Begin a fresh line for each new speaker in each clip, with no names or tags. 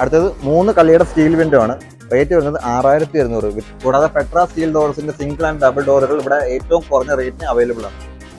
അടുത്തത് മൂന്ന് കളിയുടെ സ്റ്റീൽ വിൻഡോ ആണ്. റേറ്റ് വരുന്നത് ആറായിരത്തി ഇരുന്നൂറ്. കൂടാതെ പെട്ര സ്റ്റീൽ ഡോർസിന്റെ സിംഗിൾ ആൻഡ് ഡബിൾ ഡോറുകൾ ഇവിടെ ഏറ്റവും കുറഞ്ഞ റേറ്റിന് അവൈലബിൾ ആണ്.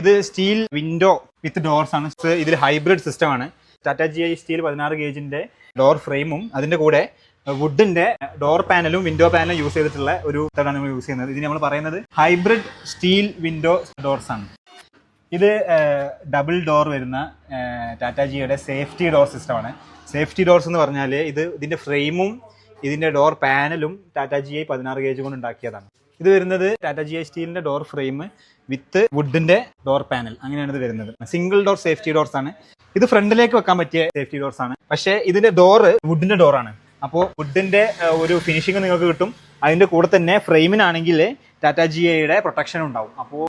ഇത് സ്റ്റീൽ വിൻഡോ വിത്ത് ഡോർസ് ആണ്. ഇതിൽ ഹൈബ്രിഡ് സിസ്റ്റം ആണ്. ടാറ്റ ജി ഐ സ്റ്റീൽ പതിനാറ് ഗേജിന്റെ ഡോർ ഫ്രെയിമും അതിന്റെ കൂടെ വുഡിന്റെ ഡോർ പാനലും വിൻഡോ പാനലും യൂസ് ചെയ്തിട്ടുള്ള ഒരു ഇതാണ് നമ്മൾ യൂസ് ചെയ്യുന്നത്. ഇതിന് നമ്മൾ പറയുന്നത് ഹൈബ്രിഡ് സ്റ്റീൽ വിൻഡോ ഡോർസ് ആണ്. ഇത് ഡബിൾ ഡോർ വരുന്ന ടാറ്റ ജിയുടെ സേഫ്റ്റി ഡോർ സിസ്റ്റമാണ് സേഫ്റ്റി ഡോർസ് എന്ന് പറഞ്ഞാൽ ഇത് ഇതിന്റെ ഫ്രെയിമും ഇതിന്റെ ഡോർ പാനലും ടാറ്റ ജി ഐ പതിനാറ് ഗേജ് കൊണ്ട് ഉണ്ടാക്കിയതാണ്. ഇത് വരുന്നത് ടാറ്റ ജി എസ് സ്റ്റീലിന്റെ ഡോർ ഫ്രെയിം വിത്ത് വുഡിന്റെ ഡോർ പാനൽ അങ്ങനെയാണ് ഇത് വരുന്നത്. സിംഗിൾ ഡോർ സേഫ്റ്റി ഡോർസ് ആണ്. ഇത് ഫ്രണ്ടിലേക്ക് വെക്കാൻ പറ്റിയ സേഫ്റ്റി ഡോർസ് ആണ്. പക്ഷേ ഇതിന്റെ ഡോറ് വുഡിന്റെ ഡോറാണ് അപ്പോൾ വുഡിന്റെ ഒരു ഫിനിഷിംഗ് നിങ്ങൾക്ക് കിട്ടും. അതിന്റെ കൂടെ തന്നെ ഫ്രെയിമിനാണെങ്കിൽ ടാറ്റ ജി എയുടെ പ്രൊട്ടക്ഷൻ ഉണ്ടാവും. അപ്പോൾ